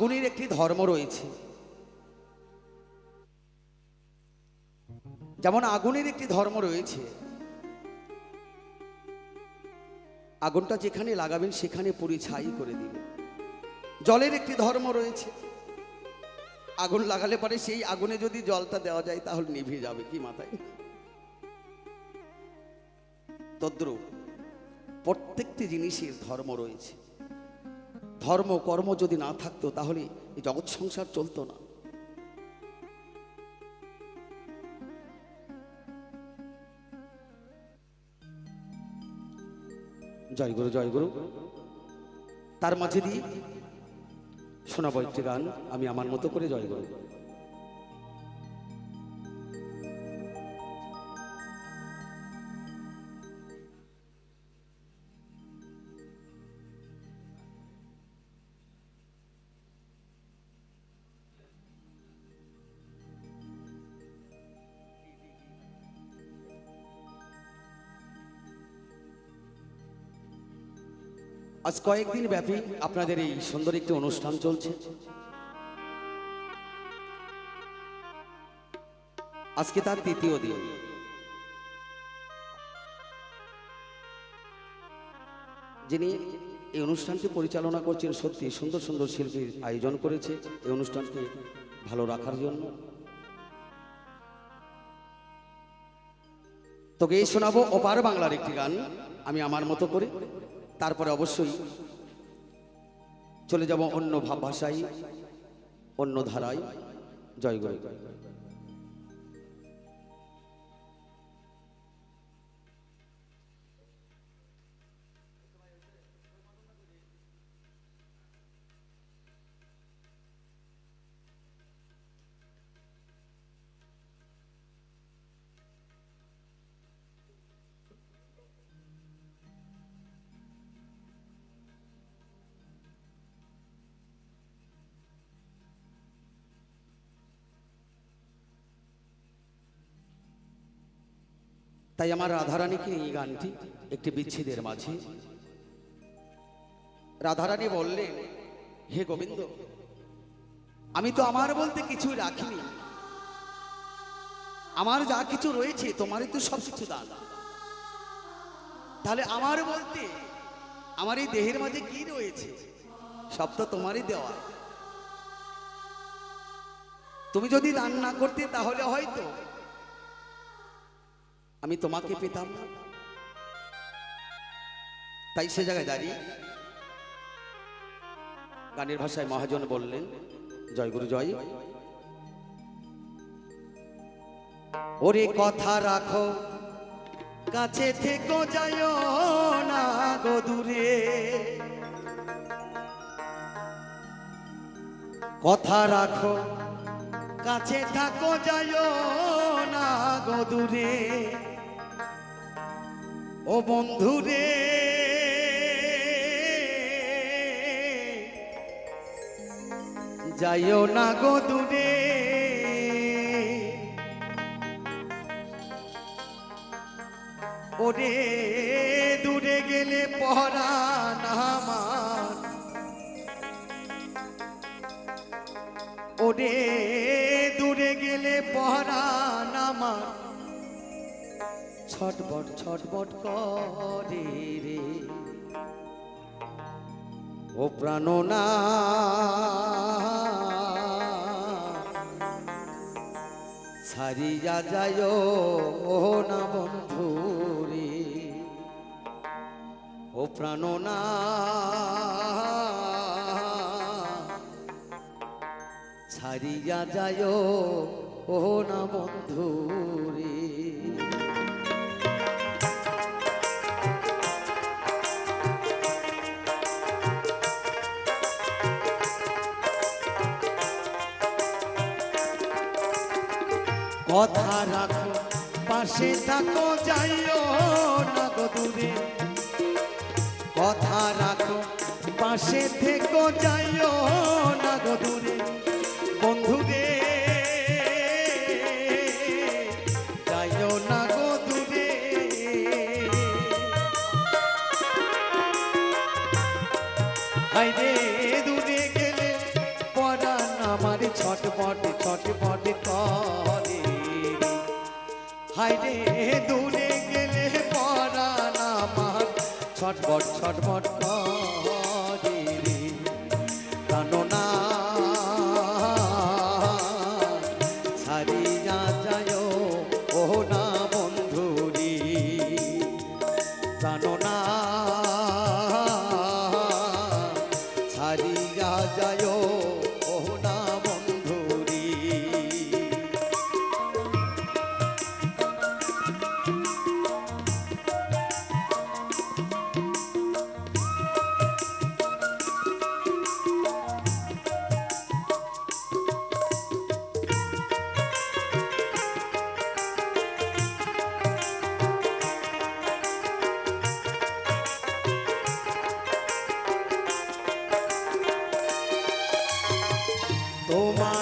আগুনের একটি ধর্ম রয়েছে। যেমন আগুনের একটি ধর্ম রয়েছে, আগুনটা যেখানে লাগাবেন সেখানে পুরি ছাই করে দিবেন। জলের একটি ধর্ম রয়েছে, আগুন লাগালে পরে সেই আগুনে যদি জলটা দেওয়া যায় তাহলে নিভে যাবে, কি মাথায়? তদ্রুপ প্রত্যেকটি জিনিসের ধর্ম রয়েছে। ধর্ম, কর্ম যদি না থাকতো, তাহলে এই জগৎ সংসার চলতো না। জয় গুরু জয় গুরু। তার মাঝে দিয়ে শোনাবো একটি গান, আমি আমার মতো করে জয় গুরু। আজ কয়েকদিন ব্যাপী আপনাদের এই সুন্দর একটি অনুষ্ঠান চলছে। আজকে তার তৃতীয় দিন। যিনি এই অনুষ্ঠানটি পরিচালনা করছেন, সত্যি সুন্দর সুন্দর শিল্পীর আয়োজন করেছে। এই অনুষ্ঠানকে ভালো রাখার জন্য। তোকে শোনাবো ওপার বাংলার একটি গান। আমি আমার মতো করে। তারপরে অবশ্যই চলে যাব অন্য ভাষায় অন্য ধারায়। জয় গুরু। তাই আমার রাধারানীকে এই গানটি একটি বিচ্ছেদের মাঝে। রাধারানী বললেন, হে গোবিন্দ, আমি তো আমার বলতে কিছুই রাখিনি। আমার যা কিছু রয়েছে, তোমারই তো সব কিছু দান। তাহলে আমার বলতে আমার এই দেহের মাঝে কি রয়েছে? সব তো তোমারই দেওয়া। তুমি যদি দান না করতে, তাহলে হয়তো আমি তোমাকে পেতাম না। তাই সে জায়গায় দাঁড়িয়ে গানের ভাষায় মহাজন বললেন, জয় গুরু, জয়। ওরে কথা রাখো, কাছে থেকো যায় না গো দূরে। কথা রাখো, কাছে থাকো যায় দূরে ও বন্ধুরে। যাইও না গো দূরে ওরে দূরে গেলে পহরা নামার ওরে দূরে গেলে পহরা নামার ছটবট ছটবট করে রে। ও প্রাণনা। ছাড়িয়া যায় ও না বন্ধু রে। ও প্রাণনা। ছাড়িয়া যায় ও না বন্ধু রে। কথা রাখো, পাশে থাকো, যাইও না গো দূরে। কথা রাখো, পাশে থেকো, যাইও না গো দূরে। বন্ধু রে যাইও না গো দূরে। হাইরে দূরে গেলে পরান আমার, ছটপট ছটপট কর। হাইরে দূরে গেলে পরান আমার। ছটবট ছটবট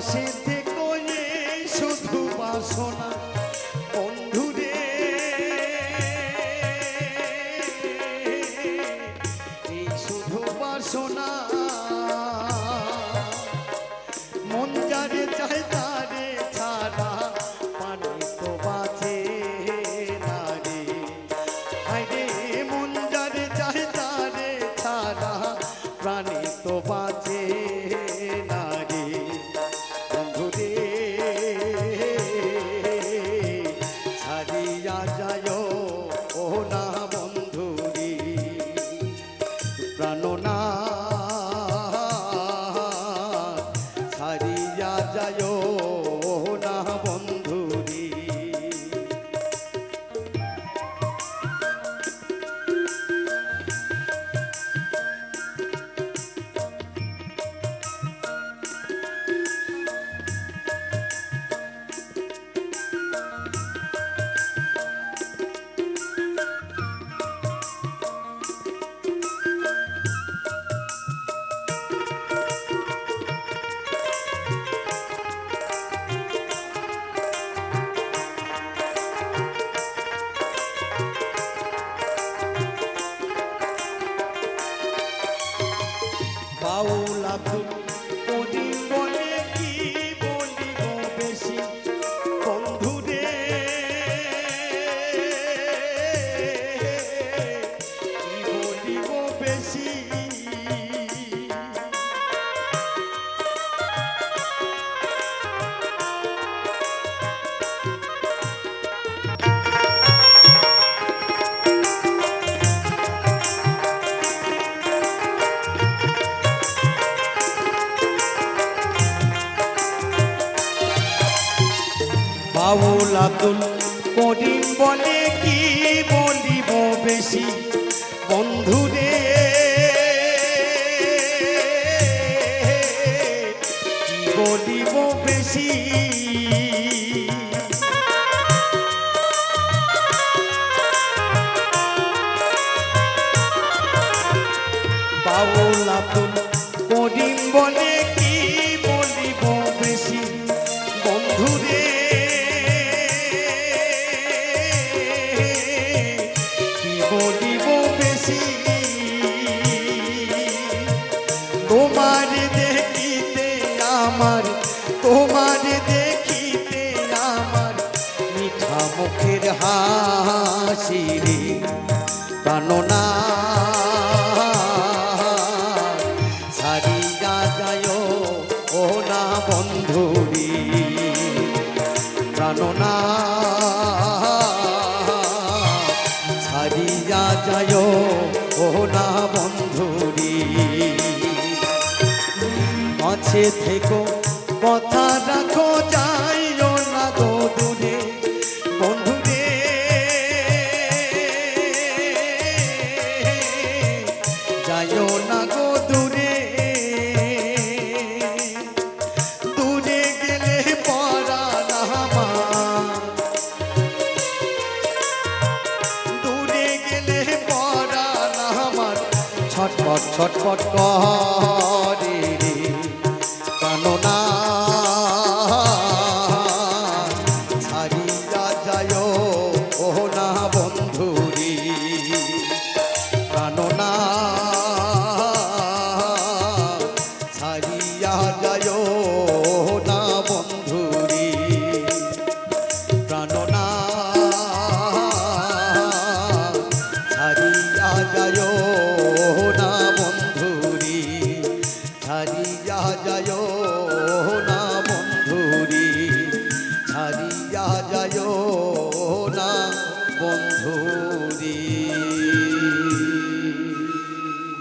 সিদ্ধি থেকে শুধু বাসনা। আব্দুল কদিন বলে কি বলিব বেশি? বন্ধু রে বলিব বেশি? বাউল বলে কি বলিব বেশি? বন্ধুদের বন্ধুরি। প্রাণনা ছাড়িয়া যায় ও না বন্ধুরি। মাঝে থেকো কথা রাখো ছটপট ছটপট করে